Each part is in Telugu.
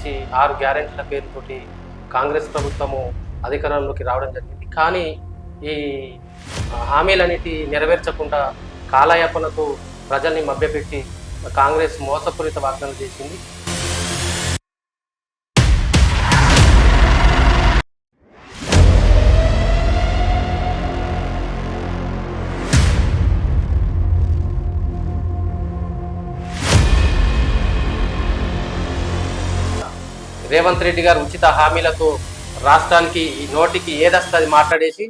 చేసి ఆరు గ్యారెంటీల పేరుతోటి కాంగ్రెస్ ప్రభుత్వము అధికారంలోకి రావడం జరిగింది. కానీ ఈ హామీలన్నిటి నెరవేర్చకుండా కాలయాపనతో ప్రజల్ని మభ్యపెట్టి కాంగ్రెస్ మోసపూరిత వాగ్దానం చేసింది రేవంత్ రెడ్డి గారు ఉచిత హామీలతో రాష్ట్రానికి ఈ నోటికి ఏదస్తుంది మాట్లాడేసి.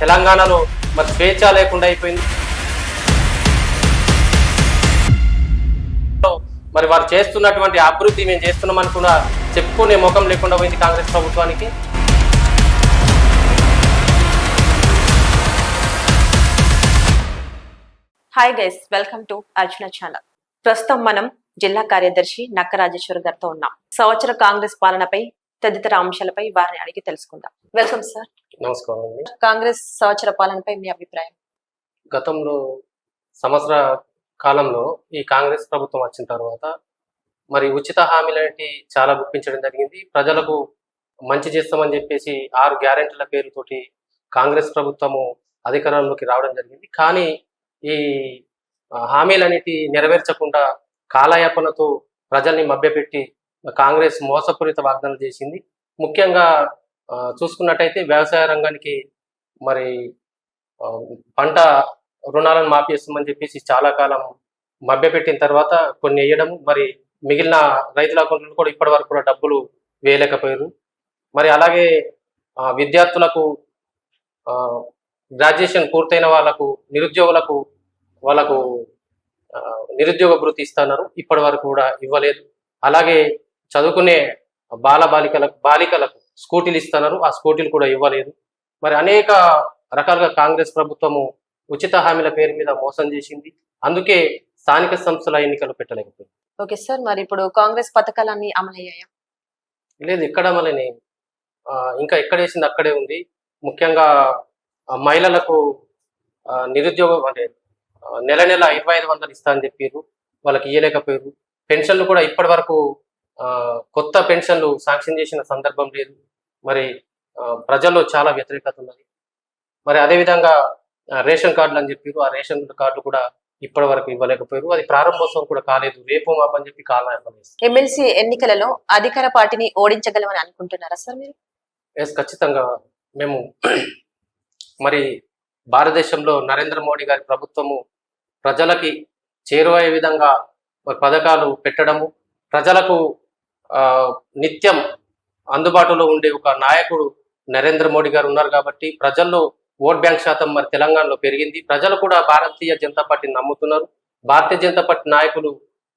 తెలంగాణలో మరి స్వేచ్ఛ లేకుండా అయిపోయింది. మరి వారు చేస్తున్నటువంటి అభివృద్ధి మేము చేస్తున్నామని కూడా చెప్పుకునే ముఖం లేకుండా పోయింది కాంగ్రెస్ ప్రభుత్వానికి. Hi guys welcome to Arjuna channel ప్రస్తుతం మనం జిల్లా కార్యదర్శి నక్క రాజేశ్వర్ గారితో ఉన్నాం. సంవత్సర కాంగ్రెస్ పాలనపై తదితర అంశాలపై వారిని అడిగి తెలుసుకుందాం. వెల్కమ్ సార్ నమస్కారం కాంగ్రెస్ సంవత్సర పాలనపై మీ అభిప్రాయం? గతంలో సంవత్సర కాలంలో ఈ కాంగ్రెస్ ప్రభుత్వం వచ్చిన తర్వాత మరి ఉచిత హామీలనేటి చాలా గుప్పించడం జరిగింది. ప్రజలకు మంచి చేస్తామని చెప్పేసి ఆరు గ్యారెంటీల పేరుతోటి కాంగ్రెస్ ప్రభుత్వము అధికారంలోకి రావడం జరిగింది. కానీ ఈ హామీలన్నిటి నెరవేర్చకుండా కాలయాపనతో ప్రజల్ని మభ్యపెట్టి కాంగ్రెస్ మోసపూరిత వాగ్దానాలు చేసింది. ముఖ్యంగా చూసుకున్నట్టయితే వ్యవసాయ రంగానికి మరి పంట రుణాలను మాపేస్తామని చెప్పేసి చాలా కాలం మభ్యపెట్టిన తర్వాత కొన్ని వేయడం మరి మిగిలిన రైతుల అకౌంట్లో కూడా ఇప్పటి వరకు కూడా డబ్బులు వేయలేకపోయారు. మరి అలాగే విద్యార్థులకు గ్రాడ్యుయేషన్ పూర్తయిన వాళ్ళకు నిరుద్యోగులకు వాళ్ళకు నిరుద్యోగ భృతి ఇస్తున్నారు. ఇప్పటి వరకు కూడా ఇవ్వలేదు. అలాగే చదువుకునే బాల బాలికలకు బాలికలకు స్కూటీలు ఇస్తున్నారు. ఆ స్కూటీలు కూడా ఇవ్వలేదు. మరి అనేక రకాలుగా కాంగ్రెస్ ప్రభుత్వము ఉచిత హామీల పేరు మీద మోసం చేసింది. అందుకే స్థానిక సంస్థల ఎన్నికలు పెట్టలేకపోయింది. ఓకే సార్ మరి ఇప్పుడు కాంగ్రెస్ పథకాలన్నీ అమలయ్యాయా? లేదు ఎక్కడ మళ్ళీ ఇంకా ఎక్కడ వేసింది అక్కడే ఉంది. ముఖ్యంగా మహిళలకు నిరుద్యోగం అంటే నెల నెల ఇరవై ఐదు వందలు ఇస్తా అని చెప్పారు వాళ్ళకి ఇయ్యలేకపోయారు పెన్షన్లు కూడా ఇప్పటి వరకు కొత్త పెన్షన్లు శాంక్షన్ చేసిన సందర్భం లేదు. మరి ప్రజల్లో చాలా వ్యతిరేకత ఉన్నది. మరి అదేవిధంగా రేషన్ కార్డులు అని చెప్పారు ఆ రేషన్ కార్డులు కూడా ఇప్పటి వరకు ఇవ్వలేకపోయారు అది ప్రారంభోత్సవం కూడా కాలేదు. రేపు మాపని చెప్పి కాలం ఎమ్మెల్సీ ఎన్నికలలో అధికార పార్టీని ఓడించగలమని అనుకుంటున్నారా సార్ మీరు? ఎస్ ఖచ్చితంగా మేము మరి భారతదేశంలో నరేంద్ర మోడీ గారి ప్రభుత్వము ప్రజలకి చేరువయ్యే విధంగా పథకాలు పెట్టడము ప్రజలకు నిత్యం అందుబాటులో ఉండే ఒక నాయకుడు నరేంద్ర మోడీ గారు ఉన్నారు కాబట్టి ప్రజల్లో ఓట్ బ్యాంక్ శాతం మరి తెలంగాణలో పెరిగింది. ప్రజలు కూడా భారతీయ జనతా పార్టీని నమ్ముతున్నారు. భారతీయ జనతా పార్టీ నాయకులు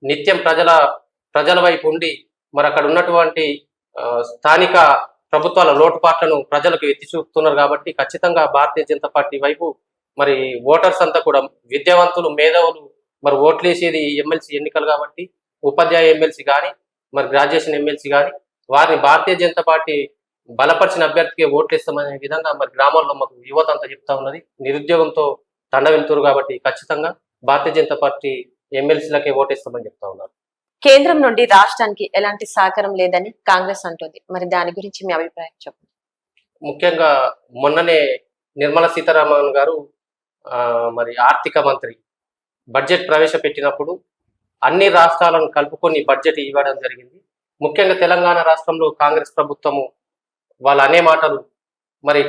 నిత్యం ప్రజల ప్రజల వైపు ఉండి మరి అక్కడ ఉన్నటువంటి స్థానిక ప్రభుత్వాల లోటుపాట్లను ప్రజలకు ఎత్తి చూపుతున్నారు కాబట్టి ఖచ్చితంగా భారతీయ జనతా పార్టీ వైపు మరి ఓటర్స్ అంతా కూడా విద్యావంతులు మేధావులు మరి ఓట్లేసేది ఎమ్మెల్సీ ఎన్నికలు కాబట్టి ఉపాధ్యాయ ఎమ్మెల్సీ కానీ మరి గ్రాడ్యుయేషన్ ఎమ్మెల్సీ కానీ వారిని భారతీయ జనతా పార్టీ బలపరిచిన అభ్యర్థికి ఓట్లేస్తామనే విధంగా మరి గ్రామాల్లో మాకు యువత అంతా చెప్తా ఉన్నది. నిరుద్యోగంతో తండ కాబట్టి ఖచ్చితంగా భారతీయ జనతా పార్టీ ఎమ్మెల్సీలకే ఓటేస్తామని చెప్తా ఉన్నారు. కేంద్రం నుండి రాష్ట్రానికి ఎలాంటి సహకారం లేదని కాంగ్రెస్ అంటుంది. మరి దాని గురించి మీ అభిప్రాయం చెప్పండి. ముఖ్యంగా మొన్ననే నిర్మలా సీతారామన్ గారు మరి ఆర్థిక మంత్రి బడ్జెట్ ప్రవేశపెట్టినప్పుడు అన్ని రాష్ట్రాలను కలుపుకొని బడ్జెట్ ఇవ్వడం జరిగింది. ముఖ్యంగా తెలంగాణ రాష్ట్రంలో కాంగ్రెస్ ప్రభుత్వము వాళ్ళ అనే మాటలు మరి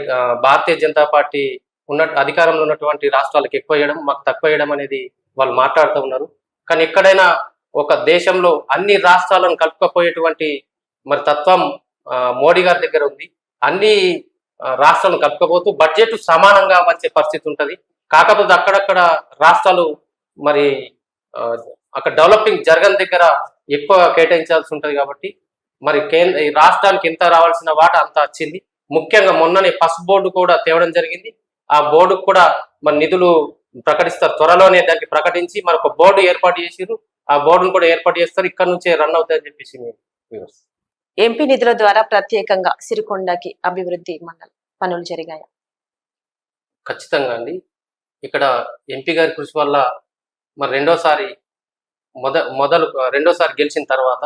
భారతీయ జనతా పార్టీ ఉన్న అధికారంలో ఉన్నటువంటి రాష్ట్రాలకు ఎక్కువ వేయడం మాకు తక్కువ వేయడం అనేది వాళ్ళు మాట్లాడుతూ ఉన్నారు. కానీ ఎక్కడైనా ఒక దేశంలో అన్ని రాష్ట్రాలను కలుపుకపోయేటువంటి మరి తత్వం మోడీ గారి దగ్గర ఉంది. అన్ని రాష్ట్రాలను కలుపుకపోతూ బడ్జెట్ సమానంగా వచ్చే పరిస్థితి ఉంటుంది. కాకపోతే అక్కడక్కడ రాష్ట్రాలు మరి అక్కడ డెవలపింగ్ జరగని దగ్గర ఎక్కువ కేటాయించాల్సి ఉంటుంది కాబట్టి మరి కేంద్ర ఈ రాష్ట్రానికి ఎంత రావాల్సిన వాట అంత వచ్చింది. ముఖ్యంగా మొన్ననే పసుపు బోర్డు కూడా తేవడం జరిగింది. ఆ బోర్డుకు కూడా మరి నిధులు ప్రకటిస్తారు. త్వరలోనే దాన్ని ప్రకటించి మరి ఒక బోర్డు ఏర్పాటు చేసిరు ఆ బోర్డును కూడా ఏర్పాటు చేస్తారు. ఇక్కడ నుంచే రన్ అవుతాయని చెప్పేసి. ఎంపీ నిధుల ద్వారా ప్రత్యేకంగా సిరికొండకి అభివృద్ధి మండలం పనులు జరిగాయి? ఖచ్చితంగా అండి. ఇక్కడ ఎంపీ గారి కృషి వల్ల మరి రెండోసారి మొద మొదలు రెండోసారి గెలిచిన తర్వాత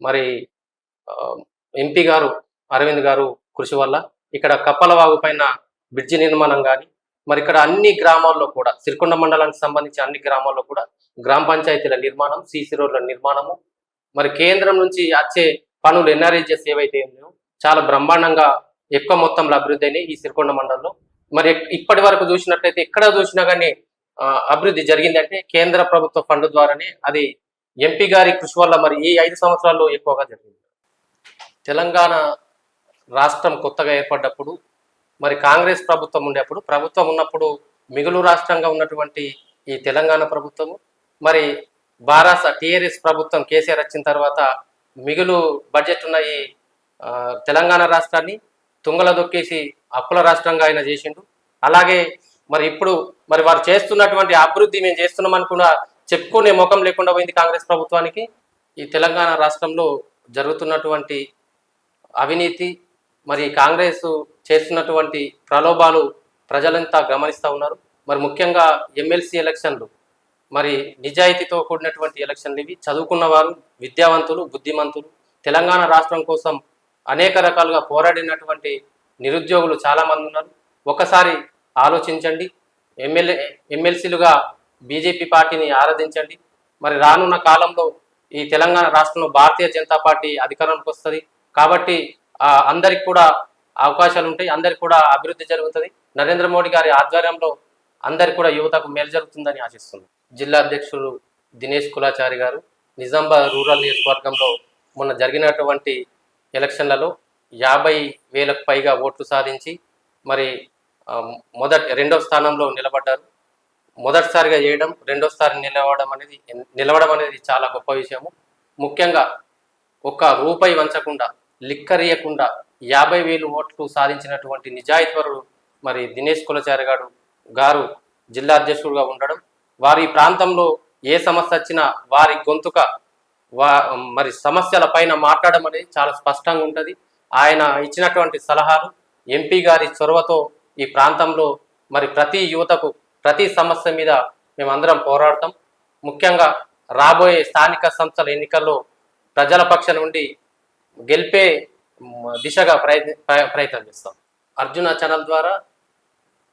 మరి ఎంపీ గారు అరవింద్ గారు కృషి వల్ల ఇక్కడ కప్పలవాగు పైన బ్రిడ్జి నిర్మాణం కానీ మరి ఇక్కడ అన్ని గ్రామాల్లో కూడా సిరికొండ మండలానికి సంబంధించి అన్ని గ్రామాల్లో కూడా గ్రామ పంచాయతీల నిర్మాణం సీసీ రోడ్ల నిర్మాణము. మరి కేంద్రం నుంచి వచ్చే పనులు ఎన్ఆర్ఏజెస్ ఏవైతే ఉన్నాయో చాలా బ్రహ్మాండంగా ఎక్కువ మొత్తంలో అభివృద్ధి అయినాయి ఈ సిరికొండ మండలంలో. మరి ఇప్పటి వరకు చూసినట్లయితే ఎక్కడ చూసినా కానీ అభివృద్ధి జరిగిందంటే కేంద్ర ప్రభుత్వ ఫండ్ ద్వారానే అది ఎంపీ గారి కృషి వల్ల మరి ఈ ఐదు సంవత్సరాల్లో ఎక్కువగా జరిగింది. తెలంగాణ రాష్ట్రం కొత్తగా ఏర్పడ్డప్పుడు మరి కాంగ్రెస్ ప్రభుత్వం ఉండేప్పుడు ప్రభుత్వం ఉన్నప్పుడు మిగులు రాష్ట్రంగా ఉన్నటువంటి ఈ తెలంగాణ ప్రభుత్వము మరి బారాస టీఆర్ఎస్ ప్రభుత్వం కేసీఆర్ వచ్చిన తర్వాత మిగులు బడ్జెట్ ఉన్న ఈ తెలంగాణ రాష్ట్రాన్ని తుంగల దొక్కేసి అప్పుల రాష్ట్రంగా ఆయన చేసిండు. అలాగే మరి ఇప్పుడు మరి వారు చేస్తున్నటువంటి అభివృద్ధి మేము చేస్తున్నామని కూడా చెప్పుకునే ముఖం లేకుండా పోయింది కాంగ్రెస్ ప్రభుత్వానికి. ఈ తెలంగాణ రాష్ట్రంలో జరుగుతున్నటువంటి అవినీతి మరి కాంగ్రెస్ చేస్తున్నటువంటి ప్రలోభాలు ప్రజలంతా గమనిస్తూ ఉన్నారు. మరి ముఖ్యంగా ఎమ్మెల్సీ ఎలక్షన్లు. మరి నిజాయితీతో కూడినటువంటి ఎలక్షన్లు ఇవి. చదువుకున్న వారు విద్యావంతులు బుద్ధిమంతులు తెలంగాణ రాష్ట్రం కోసం అనేక రకాలుగా పోరాడినటువంటి నిరుద్యోగులు చాలామంది ఉన్నారు. ఒకసారి ఆలోచించండి. ఎమ్మెల్యే ఎమ్మెల్సీలుగా బీజేపీ పార్టీని ఆరాధించండి. మరి రానున్న కాలంలో ఈ తెలంగాణ రాష్ట్రంలో భారతీయ జనతా పార్టీ అధికారంలోకి వస్తుంది. కాబట్టి అందరికి కూడా అవకాశాలు ఉంటాయి. అందరికి కూడా అభివృద్ధి జరుగుతుంది. నరేంద్ర మోడీ గారి ఆధ్వర్యంలో అందరికి కూడా యువతకు మేలు జరుగుతుందని ఆశిస్తున్నాను జిల్లా అధ్యక్షులు దినేష్ కులాచారి గారు. నిజామాబాద్ రూరల్ నియోజకవర్గంలో మొన్న జరిగినటువంటి ఎలక్షన్లలో యాభై వేలకు పైగా ఓట్లు సాధించి మరి మొదటి రెండవ స్థానంలో నిలబడ్డారు. మొదటిసారిగా చేయడం రెండోసారి నిలవడం అనేది నిలవడం అనేది చాలా గొప్ప విషయము. ముఖ్యంగా ఒక్క రూపాయి వంచకుండా లిక్కరియకుండా యాభై వేలు ఓట్లు సాధించినటువంటి నిజాయితీపరుడు మరి దినేష్ కులచారి గారు గారు జిల్లా అధ్యక్షుడుగా ఉండడం వారి ప్రాంతంలో ఏ సమస్య వచ్చినా వారి గొంతుక వా మరి సమస్యల పైన మాట్లాడడం అనేది చాలా స్పష్టంగా ఉంటుంది. ఆయన ఇచ్చినటువంటి సలహాలు ఎంపీ గారి చొరవతో ఈ ప్రాంతంలో మరి ప్రతి యువతకు ప్రతి సమస్య మీద మేమందరం పోరాడతాం. ముఖ్యంగా రాబోయే స్థానిక సంస్థల ఎన్నికల్లో ప్రజల పక్షం నుండి గెలిపే దిశగా ప్రయత్న ప్రయత్నం చేస్తాం. అర్జున ఛానల్ ద్వారా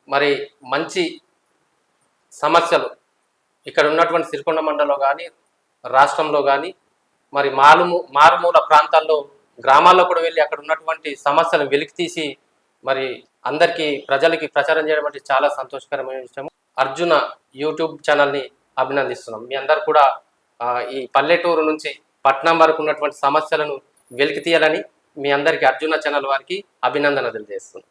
మరి మంచి సమస్యలు ఇక్కడ ఉన్నటువంటి సిరికొండ మండలంలో కానీ రాష్ట్రంలో కానీ మరి మారుము మారుమూల ప్రాంతాల్లో గ్రామాల్లో కూడా వెళ్ళి అక్కడ ఉన్నటువంటి సమస్యలను వెలికి తీసి మరి అందరికీ ప్రజలకి ప్రచారం చేయడం అంటే చాలా సంతోషకరమైన విషయం అర్జున యూట్యూబ్ ఛానల్ని అభినందిస్తున్నాం. మీ అందరు కూడా ఈ పల్లెటూరు నుంచి పట్నం వరకు ఉన్నటువంటి సమస్యలను వెలికి తీయాలని మీ అందరికీ అర్జున ఛానల్ వారికి అభినందన తెలియజేస్తున్నాం.